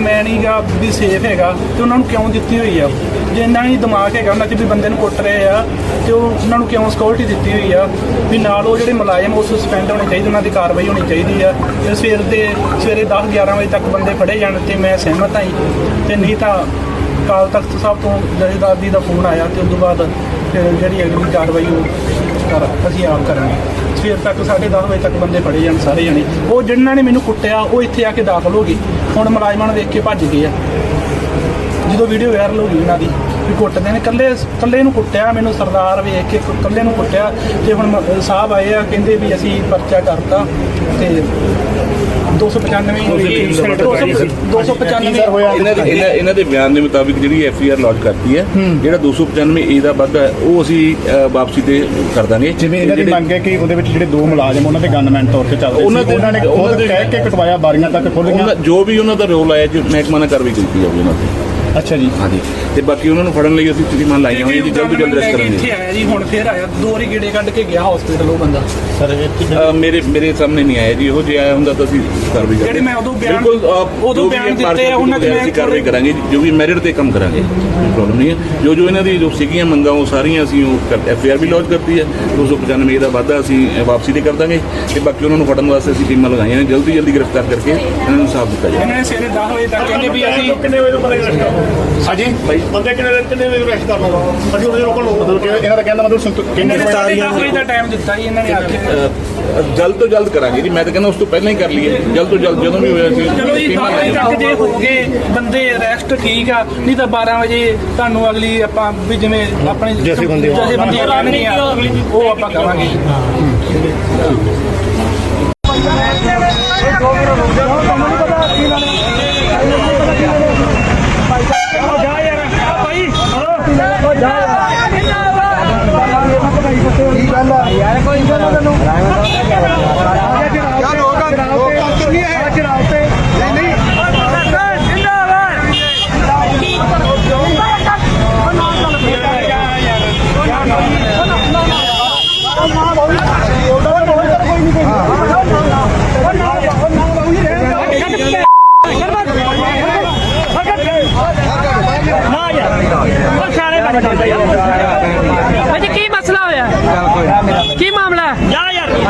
ਮੈਂ ਨਹੀਂਗਾ ਵੀ ਸੇਫ ਹੈਗਾ ਤੇ ਉਹਨਾਂ ਨੂੰ ਕਿਉਂ ਦਿੱਤੀ ਹੋਈ ਆ? ਜੇ ਇੰਨਾ ਹੀ ਦਿਮਾਗ ਹੈਗਾ ਉਹਨਾਂ 'ਚ ਵੀ ਬੰਦੇ ਨੂੰ ਕੁੱਟ ਰਹੇ ਆ ਤੇ ਉਹ ਉਹਨਾਂ ਨੂੰ ਕਿਉਂ ਸਿਕਿਉਰਿਟੀ ਦਿੱਤੀ ਹੋਈ ਆ? ਵੀ ਨਾਲ ਉਹ ਜਿਹੜੇ ਮੁਲਾਜ਼ਮ ਉਹ ਸਸਪੈਂਡ ਹੋਣੇ ਚਾਹੀਦੇ, ਉਹਨਾਂ ਦੀ ਕਾਰਵਾਈ ਹੋਣੀ ਚਾਹੀਦੀ ਆ। ਤੇ ਸਵੇਰ ਦੇ, ਸਵੇਰੇ 10 11 ਵਜੇ ਤੱਕ ਬੰਦੇ ਫੜੇ ਜਾਣ ਤੇ ਮੈਂ ਸਹਿਮਤ ਹਾਂ ਜੀ। ਤੇ ਨਹੀਂ ਤਾਂ ਕਾਲ ਤਖਤ ਸਾਹਿਬ ਤੋਂ ਜਥੇਦਾਰ ਦਾ ਫੋਨ ਆਇਆ ਤੇ ਉਸ ਤੋਂ ਬਾਅਦ ਫਿਰ ਜਿਹੜੀ ਅਗਲੀ ਕਾਰਵਾਈ ਉਹ ਕਰ ਅਸੀਂ ਆਪ ਕਰਾਂਗੇ। ਸਵੇਰ ਤੱਕ 10:30 ਵਜੇ ਤੱਕ ਬੰਦੇ ਫੜੇ ਜਾਣ ਸਾਰੇ ਜਾਣੇ। ਉਹ ਜਿਨ੍ਹਾਂ ਨੇ ਮੈਨੂੰ ਕੁੱਟਿਆ, ਉਹ ਇੱਥੇ ਆ ਕੇ ਦਾਖਲ ਹੋ ਗਏ। ਹੁਣ ਮੁਲਾਜ਼ਮਾਂ ਨੂੰ ਦੇਖ ਕੇ ਭੱਜ ਗਏ ਆ। ਜਦੋਂ ਵੀਡੀਓ ਵਾਇਰਲ ਹੋ ਗਈ ਉਹਨਾਂ ਦੀ। ਵੀ ਕੁੱਟਦੇ ਨੇ। ਕੱਲੇ ਕੱਲੇ ਨੂੰ ਕੁੱਟਿਆ ਮੈਨੂੰ ਸਰਦਾਰ ਵੇਖ ਕੇ ਕੱਲੇ ਨੂੰ ਕੁੱਟਿਆ ਤੇ ਹੁਣ ਸਾਹਿਬ ਆਏ ਆ ਕਹਿੰਦੇ ਵੀ ਅਸੀਂ ਪਰਚਾ ਕਰਤਾ ਤੇ 295 295 ਹੋਇਆ ਇਹਨਾਂ ਦੇ ਇਹਨਾਂ ਇਹਨਾਂ ਦੇ ਬਿਆਨ ਦੇ ਮੁਤਾਬਿਕ ਜਿਹੜੀ ਐਫ ਆਰ ਲੌਂਚ ਕਰਤੀ ਹੈ ਜਿਹੜਾ 295 ਏ ਦਾ ਵਾਧਾ ਹੈ ਉਹ ਅਸੀਂ ਵਾਪਸੀ ਤੇ ਕਰ ਦਾਂਗੇ। ਜਿਵੇਂ ਇਹਨਾਂ ਦੀ ਮੰਗ ਹੈ ਕਿ ਉਹਦੇ ਵਿੱਚ ਜਿਹੜੇ ਦੋ ਮੁਲਾਜ਼ਮ ਉਹਨਾਂ ਦੇ ਗਨਮੈਨ ਤੌਰ ਤੇ ਚੱਲਦੇ ਉਹਨਾਂ ਦੇ- ਉਹਨਾਂ ਨੇ ਕਹਿ ਕੇ ਕਟਵਾਇਆ ਬਾਰੀਆਂ ਤੱਕ ਖੋਲੀਆਂ ਜੋ ਵੀ ਉਹਨਾਂ ਦਾ ਰੋਲ ਆਇਆ ਜੀ ਮਹਿਕਮਾ ਨਾਲ ਕਾਰਵਾਈ ਕੀਤੀ ਜਾਊਗੀ ਉਹਨਾਂ ਤੇ। ਅੱਛਾ ਜੀ। ਹਾਂਜੀ। ਤੇ ਬਾਕੀ ਉਹਨਾਂ ਨੂੰ ਫੜਨ ਲਈ ਅਸੀਂ ਟੀਮਾਂ ਲਾਈਆਂ ਹੋਈਆਂ ਜੀ ਜਲਦ ਤੋਂ ਜਲਦ ਰੈਸਟ ਇੱਥੇ ਕਰਾਂਗੇ ਆਇਆ ਜੀ ਹੁਣ ਫੇਰ ਆਇਆ। ਦੋ ਵਾਰੀ ਗੇੜੇ ਕੱਢ ਕੇ ਗਿਆ ਹਸਪੀਟਲ ਉਹ ਬੰਦਾ। ਅ, ਮੇਰੇ ਮੇਰੇ ਸਾਹਮਣੇ ਨਹੀਂ ਆਇਆ ਜੀ ਇਹੋ ਜੇ ਆਇਆ ਹੁੰਦਾ ਤਾਂ ਅਸੀਂ ਕਾਰਵਾਈ ਕਰਾਂਗੇ ਜਿਹੜੇ ਮੈਂ ਉਦੋਂ ਬਿਆਨ- ਬਿਲਕੁਲ ਅ, ਉਦੋਂ ਜੋ ਵੀ ਬਿਆਨ ਇਹ ਦਿੱਤੇ ਆ, ਉਹਨਾਂ 'ਚ ਅਸੀਂ ਮੈਂ ਕਾਰਵਾਈ ਕਰਾਂਗੇ ਜੀ, ਜੋ ਵੀ ਮੈਰਿਟ ਤੇ ਕੰਮ ਕਰਾਂਗੇ। ਕੋਈ ਪ੍ਰੋਬਲਮ ਨਹੀਂ ਹੈ। ਜੋ ਜੋ ਇਹਨਾਂ ਦੀ ਜੋ ਸੀਗੀਆਂ ਮੰਗਾਂ ਉਹ ਸਾਰੀਆਂ ਅਸੀਂ ਉਹ ਐਫ ਆਰ ਵੀ ਲੌਂਚ ਕਰਤੀ ਹੈ। 295 ਦਾ ਵਾਧਾ ਅਸੀਂ ਅ, ਵਾਪਸੀ ਤੇ ਕਰ ਦਾਂਗੇ। ਤੇ ਬਾਕੀ ਉਹਨਾਂ ਨੂੰ ਫੜਨ ਵਾਸਤੇ ਅਸੀਂ ਟੀਮਾਂ ਲਗਾਈਆਂ ਨੇ। ਜਲਦੀ ਜਲਦੀ ਗ੍ਰਿਫਤਾਰ ਕਰਕੇ ਇਹਨਾਂ ਨੂੰ ਸਾਫ਼ ਦਿੱਤਾ ਜਾਏ ਇਹਨਾਂ ਨੇ ਸਵੇਰੇ 10 ਵਜੇ ਤੱਕ ਕਹਿੰਦੇ ਵੀ ਅਸੀਂ ਕਿੰਨੇ ਵਜੇ ਤੋਂ ਪਤਾ ਹਾਂਜੀ? ਬੰਦੇ ਕਿੰਨੇ ਕਿੰਨੇ ਵਜੇ ਰੈਸਟ ਕਰਨਾ ਅਸੀਂ ਉਹਦੇ ਰੋਕਣ ਨੂੰ। ਮਤਲਬ ਕਿ ਇਹਨਾਂ ਦਾ ਕਹਿਣ ਦਾ ਮਤਲਬ ਸੰਤੁ- ਕਿੰਨੇ ਇਹਨਾਂ ਨੇ ਸਾਢੇ ਸਾਰੀਆਂ ਦਸ ਵਜੇ ਦਾ ਟਾਈਮ ਦਿੱਤਾ ਜੀ ਇਹਨਾਂ ਨੇ ਆ ਕੇ? ਅ, ਜਲਦ ਤੋਂ ਜਲਦ ਕਰਾਂਗੇ ਜੀ। ਮੈਂ ਤਾਂ ਕਹਿੰਦਾ ਉਸ ਤੋਂ ਪਹਿਲਾਂ ਹੀ ਕਰ ਲਈਏ। ਜਲਦ ਤੋਂ ਜਲਦ ਜਦੋਂ ਵੀ ਹੋਇਆ ਸੀ। ਚਲੋ ਜੀ 10 ਵਜੇ ਤੱਕ ਜੇ ਹੋ ਗਏ ਬੰਦੇ ਰੈਸਟ ਠੀਕ ਆ। ਨਹੀਂ ਤਾਂ 12 ਵਜੇ ਤੁਹਾਨੂੰ ਅਗਲੀ ਆਪਾਂ ਵੀ ਜਿਵੇਂ ਆਪਣੇ ਉਹ ਆਪਾਂ ਕਰਾਂਗੇ।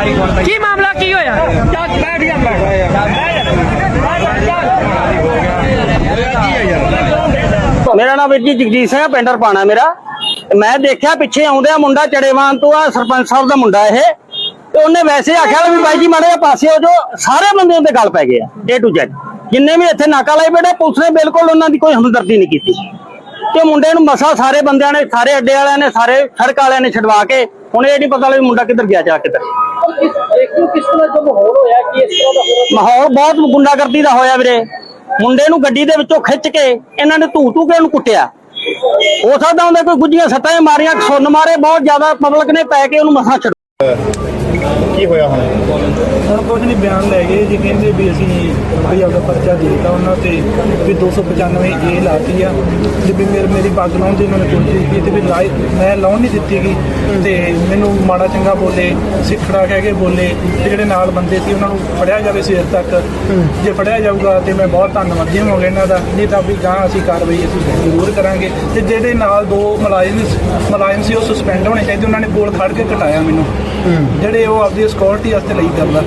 ਕੀ ਮਾਮਲਾ ਕੀ ਹੋਇਆ? ਜਾ ਬੈਠ। ਗਿਆ ਮੇਰਾ ਨਾਮ ਵੀਰ ਜੀ ਜਗਜੀਤ ਸਿੰਘ ਹੈ ਪਿੰਡ ਰਪਾਣਾ ਮੇਰਾ। ਮੈਂ ਦੇਖਿਆ ਪਿੱਛੇ ਆਉਂਦਿਆ ਮੁੰਡਾ ਚੜੇਵਾਨ ਤੋਂ ਆ ਸਰਪੰਚ ਸਾਹਿਬ ਦਾ ਮੁੰਡਾ ਇਹ। ਤੇ ਉਹਨੇ ਵੈਸੇ ਆਖਿਆ ਵੀ ਬਾਈ ਜੀ ਮਾੜੇ ਜਿਹੇ ਪਾਸੇ ਹੋ ਜੋ ਸਾਰੇ ਬੰਦੇ ਉਹਦੇ ਗੱਲ ਪੈ ਗਏ ਆ A to Z ਜਿੰਨੇ ਵੀ ਇੱਥੇ ਨਾਕਾ ਲਾਈ ਬੈਠੇ ਪੁਲਿਸ ਨੇ ਬਿਲਕੁਲ ਉਹਨਾਂ ਦੀ ਕੋਈ ਹਮਦਰਦੀ ਨਹੀਂ ਕੀਤੀ। ਤੇ ਮੁੰਡੇ ਨੂੰ ਮਸਾ ਸਾਰੇ ਬੰਦਿਆਂ ਨੇ ਸਾਰੇ ਅੱਡੇ ਵਾਲਿਆਂ ਨੇ ਸਾਰੇ ਸੜਕ ਵਾਲਿਆਂ ਨੇ ਛਡਵਾ ਕੇ ਹੁਣ ਇਹ ਨਹੀਂ ਪਤਾ ਲੱਗ ਮੁੰਡਾ ਕਿੱਧਰ ਗਿਆ ਜਾ ਕਿੱਧਰ ਮਾਹੌਲ ਬਹੁਤ ਗੁੰਡਾਗਰਦੀ ਦਾ ਹੋਇਆ ਵੀਰੇ। ਮੁੰਡੇ ਨੂੰ ਗੱਡੀ ਦੇ ਵਿੱਚੋਂ ਖਿੱਚ ਕੇ ਇਹਨਾਂ ਨੇ ਧੂ ਧੂ ਕੇ ਉਹਨੂੰ ਕੁੱਟਿਆ। ਹੋ ਸਕਦਾ ਹੁੰਦਾ ਕੋਈ ਗੁੱਜੀਆਂ ਸੱਟਾਂ ਮਾਰੀਆਂ ਸੁੰਨ ਮਾਰੇ, ਬਹੁਤ ਜ਼ਿਆਦਾ ਪਬਲਿਕ ਨੇ ਪੈ ਕੇ ਉਹਨੂੰ ਮਸਾਂ ਛੱਡ ਕੀ ਹੋਇਆ ਹੁਣ? ਹੁਣ ਕੁਝ ਨਹੀਂ ਬਿਆਨ ਲੈ ਗਏ ਜੀ ਕਹਿੰਦੇ ਵੀ ਅਸੀਂ ਵੀ ਆਪਦਾ ਪਰਚਾ ਦੇ ਦਿੱਤਾ ਉਹਨਾਂ ਤੇ ਵੀ 295 ਏ ਲਾਤੀ ਆ। ਤੇ ਵੀ ਮੇਰੇ ਮੇਰੀ ਪੱਗ ਲਾਉਣ ਦੀ ਉਹਨਾਂ ਨੇ ਕੋਸ਼ਿਸ਼ ਕੀਤੀ ਤੇ ਵੀ ਲਾਈ ਮੈਂ ਲਾਉਣ ਨਹੀਂ ਦਿੱਤੀ ਗਈ ਤੇ ਮੈਨੂੰ ਮਾੜਾ ਚੰਗਾ ਬੋਲੇ ਸਿੱਖੜਾ ਕਹਿ ਕੇ ਬੋਲੇ ਤੇ ਜਿਹੜੇ ਨਾਲ ਬੰਦੇ ਸੀ ਉਹਨਾਂ ਨੂੰ ਫੜਿਆ ਜਾਵੇ ਸਵੇਰ ਤੱਕ। ਜੇ ਫੜਿਆ ਜਾਊਗਾ ਤੇ ਮੈਂ ਬਹੁਤ ਧੰਨਵਾਦੀ ਹੋਵਾਂਗਾ ਇਹਨਾਂ ਦਾ। ਨਹੀਂ ਤਾਂ ਵੀ ਗਾਂ ਅਸੀਂ ਕਾਰਵਾਈ ਅਸੀਂ ਜ਼ਰੂਰ ਕਰਾਂਗੇ। ਤੇ ਜਿਹੜੇ ਨਾਲ ਦੋ ਮੁਲਾਜ਼ਮ ਮੁਲਾਜ਼ਮ ਸੀ ਉਹ ਸਸਪੈਂਡ ਹੋਣੇ ਚਾਹੀਦੇ ਉਹਨਾਂ ਨੇ ਕੋਲ ਖੜ ਕੇ ਕਟਾਇਆ ਮੈਨੂੰ। ਜਿਹੜੇ ਉਹ ਆਪਦੀ ਸਿਕਿਉਰਿਟੀ ਵਾਸਤੇ ਲਈ ਕਰਦਾ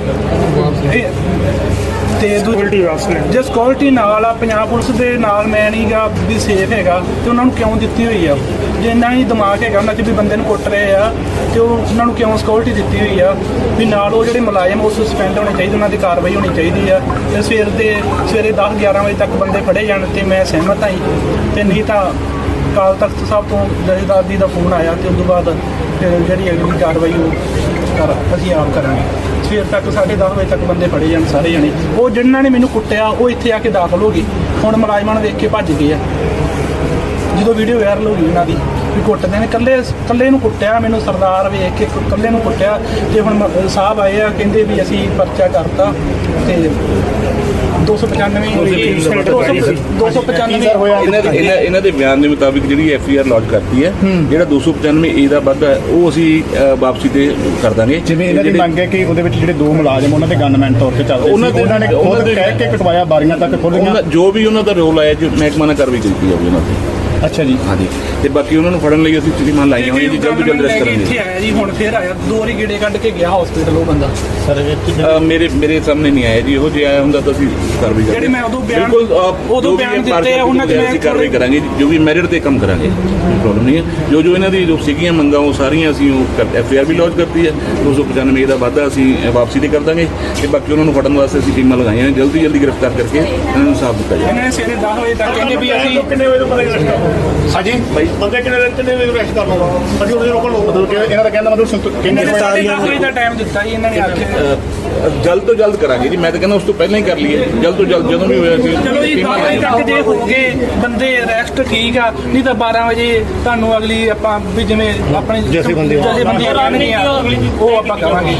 ਤੇ ਸਿਕਿਉਰਿਟੀ ਵਾਸਤੇ। ਜੇ ਸਿਕਿਉਰਿਟੀ ਨਾਲ ਆ ਪੰਜਾਬ ਪੁਲਿਸ ਦੇ ਨਾਲ ਮੈਂ ਨਹੀਂਗਾ ਵੀ ਸੇਫ ਹੈਗਾ ਤੇ ਉਹਨਾਂ ਨੂੰ ਕਿਉਂ ਦਿੱਤੀ ਹੋਈ ਆ? ਜੇ ਇੰਨਾ ਹੀ ਦਿਮਾਗ ਹੈਗਾ ਉਹਨਾਂ 'ਚ ਵੀ ਬੰਦੇ ਨੂੰ ਕੁੱਟ ਰਹੇ ਆ ਤੇ ਉਹ ਉਹਨਾਂ ਨੂੰ ਕਿਉਂ ਸਿਕਿਉਰਿਟੀ ਦਿੱਤੀ ਹੋਈ ਆ? ਵੀ ਨਾਲ ਉਹ ਜਿਹੜੇ ਮੁਲਾਜ਼ਮ ਉਹ ਸਸਪੈਂਡ ਹੋਣੇ ਚਾਹੀਦੇ ਉਹਨਾਂ ਦੀ ਕਾਰਵਾਈ ਹੋਣੀ ਚਾਹੀਦੀ ਆ। ਤੇ ਸਵੇਰ ਦੇ ਸਵੇਰੇ 10 11 ਵਜੇ ਤੱਕ ਬੰਦੇ ਫੜੇ ਜਾਣ ਤੇ ਮੈਂ ਸਹਿਮਤ ਹਾਂ ਜੀ। ਤੇ ਨਹੀਂ ਤਾਂ ਕਾਲ ਤਖਤ ਸਾਹਿਬ ਤੋਂ ਜਥੇਦਾਰ ਦਾ ਫੋਨ ਆਇਆ ਤੇ ਉਸ ਤੋਂ ਬਾਅਦ ਫਿਰ ਜਿਹੜੀ ਅਗਲੀ ਕਾਰਵਾਈ ਉਹ ਕਰ ਅਸੀਂ ਆਪ ਕਰਾਂਗੇ। ਸਵੇਰ ਤੱਕ 10:30 ਵਜੇ ਤੱਕ ਬੰਦੇ ਫੜੇ ਜਾਣ ਸਾਰੇ ਜਣੇ। ਉਹ ਜਿਨ੍ਹਾਂ ਨੇ ਮੈਨੂੰ ਕੁੱਟਿਆ, ਉਹ ਇੱਥੇ ਆ ਕੇ ਦਾਖਲ ਹੋ ਗਏ। ਹੁਣ ਮੁਲਾਜ਼ਮਾਂ ਨੂੰ ਵੇਖ ਕੇ ਭੱਜ ਗਏ ਆ। ਜਦੋਂ ਵੀਡੀਓ ਵਾਇਰਲ ਹੋ ਗਈ ਉਹਨਾਂ ਦੀ। ਵੀ ਕੁੱਟਦੇ ਨੇ। ਕੱਲੇ ਕੱਲੇ ਨੂੰ ਕੁੱਟਿਆ ਮੈਨੂੰ ਸਰਦਾਰ ਵੇਖ ਕੇ ਕੱਲੇ ਨੂੰ ਕੁੱਟਿਆ ਤੇ ਹੁਣ ਸਾਹਿਬ ਆਏ ਆ ਕਹਿੰਦੇ ਵੀ ਅਸੀਂ ਪਰਚਾ ਕਰਤਾ ਤੇ 295 295 ਸਰ ਹੋਇਆ? ਇਹਨਾਂ ਦੇ ਇਹਨਾਂ ਇਹਨਾਂ ਦੇ ਬਿਆਨ ਦੇ ਮੁਤਾਬਿਕ ਜਿਹੜੀ ਐਫ ਆਈ ਆਰ ਲੌਂਚ ਕਰਤੀ ਹੈ ਜਿਹੜਾ 295 ਏ ਦਾ ਵਾਧਾ ਹੈ ਉਹ ਅਸੀਂ ਵਾਪਸੀ ਤੇ ਕਰ ਦਾਂਗੇ। ਜਿਵੇਂ ਇਹਨਾਂ ਦੀ ਮੰਗ ਹੈ ਕਿ ਉਹਦੇ ਵਿੱਚ ਜਿਹੜੇ ਦੋ ਮੁਲਾਜ਼ਮ ਉਹਨਾਂ ਦੇ ਗਨਮੈਨ ਤੌਰ ਤੇ ਚੱਲਦੇ ਉਹਨਾਂ ਸੀ ਦੇ- ਉਹਨਾਂ ਨੇ ਉਹਨਾਂ ਖੁਦ ਦੇ- ਕਹਿ ਕੇ ਕਟਵਾਇਆ ਬਾਰੀਆਂ ਤੱਕ ਖੋਲੀਆਂ ਜੋ ਵੀ ਉਹਨਾਂ ਦਾ ਰੋਲ ਆਇਆ ਜੀ ਮਹਿਕਮਾ ਨਾਲ ਕਾਰਵਾਈ ਕੀਤੀ ਜਾਊਗੀ ਉਹਨਾਂ ਤੇ। ਅੱਛਾ ਜੀ। ਹਾਂਜੀ। ਤੇ ਬਾਕੀ ਉਹਨਾਂ ਨੂੰ ਫੜਨ ਲਈ ਅਸੀਂ ਟੀਮਾਂ ਲਾਈਆਂ ਹੋਈਆਂ ਜੀ ਜਲਦ ਤੋਂ ਜਲਦ ਰੈਸਟ ਇੱਥੇ ਕਰਾਂਗੇ। ਆਇਆ ਜੀ ਹੁਣ ਫੇਰ ਆਇਆ ਦੋ ਵਾਰੀ ਗੇੜੇ ਕੱਢ ਕੇ ਗਿਆ ਹਸਪੀਟਲ ਉਹ ਬੰਦਾ। ਅ, ਮੇਰੇ ਮੇਰੇ ਸਾਹਮਣੇ ਨਹੀਂ ਆਇਆ ਜੀ ਇਹੋ ਜਿਹਾ ਆਇਆ ਹੁੰਦਾ ਤਾਂ ਅਸੀਂ ਕਾਰਵਾਈ ਕਰਾਂਗੇ ਜਿਹੜੇ ਮੈਂ ਉਦੋਂ ਬਿਆਨ- ਬਿਲਕੁਲ ਅ, ਉਦੋਂ ਜੋ ਵੀ ਬਿਆਨ ਦਿੱਤੇ ਆ, ਉਹਨਾਂ 'ਚ ਤੋਂ ਮੈਂ ਅਸੀਂ ਕਾਰਵਾਈ ਕਰਾਂਗੇ ਜੀ, ਜੋ ਵੀ ਮੈਰਿਟ ਤੇ ਕੰਮ ਕਰਾਂਗੇ ਕੋਈ ਪ੍ਰੋਬਲਮ ਨਹੀਂ ਹੈ। ਜੋ ਜੋ ਇਹਨਾਂ ਦੀ ਜੋ ਸੀਗੀਆਂ ਮੰਗਾਂ ਉਹ ਸਾਰੀਆਂ ਅਸੀਂ ਉਹ ਐਫ ਆਰ ਵੀ ਲੌਂਚ ਕਰਤੀ ਹੈ 295 ਦਾ ਵਾਧਾ ਅਸੀਂ ਵਾਪਸੀ ਤੇ ਕਰ ਦਾਂਗੇ। ਤੇ ਬਾਕੀ ਉਹਨਾਂ ਨੂੰ ਫੜਨ ਵਾਸਤੇ ਅਸੀਂ ਟੀਮਾਂ ਲਗਾਈਆਂ ਨੇ ਜਲਦੀ ਜਲਦੀ ਗ੍ਰਿਫਤਾਰ ਕਰਕੇ ਇਹਨਾਂ ਨੂੰ ਸਾਫ਼ ਦਿੱਤਾ ਜਾਏ ਇਹਨਾਂ ਨੇ ਸਵੇਰੇ 10 ਵਜੇ ਤੱਕ ਕਹਿੰਦੇ ਵੀ ਅਸੀਂ ਕਿੰਨੇ ਵਜੇ ਤੋਂ ਪਤਾ ਹਾਂਜੀ? ਬੰਦੇ ਕਿੰਨੇ ਕਿੰਨੇ ਵਜੇ ਅਰੈਸਟ ਕਰ ਲਓ ਅਸੀਂ ਉਹਨੂੰ ਰੋਕਣ ਲਓ ਮਤਲਬ ਕਿ ਇਹਨਾਂ ਦਾ ਕਹਿੰਦਾ ਮਤਲਬ ਸੰਤੁ- ਕਿੰਨੇ ਇਹਨਾਂ ਵਜੇ ਨੇ 10 ਵਜੇ ਦਾ ਟਾਈਮ ਦਿੱਤਾ ਜੀ ਇਹਨਾਂ ਨੇ ਆਖਿਆ। ਅ, ਜਲਦ ਤੋਂ ਜਲਦ ਕਰਾਂਗੇ ਜੀ। ਮੈਂ ਤਾਂ ਕਹਿੰਦਾ ਉਸ ਤੋਂ ਪਹਿਲਾਂ ਹੀ ਕਰ ਲਈਏ। ਜਲਦ ਤੋਂ ਜਲਦ ਜਦੋਂ ਵੀ ਹੋਇਆ ਸੀ। ਚਲੋ ਜੀ 10 ਵਜੇ ਤੱਕ ਜੇ ਹੋ ਗਏ ਬੰਦੇ ਰੈਸਟ ਠੀਕ ਆ। ਨਹੀਂ ਤਾਂ 12 ਵਜੇ ਤੁਹਾਨੂੰ ਅਗਲੀ ਆਪਾਂ ਵੀ ਜਿਵੇਂ ਆਪਣੇ ਜਥੇਬੰਦੀਆਂ ਜਥੇਬੰਦੀਆਂ ਕਰਨਗੀਆਂ ਉਹ ਆਪਾਂ ਕਰਾਂਗੇ।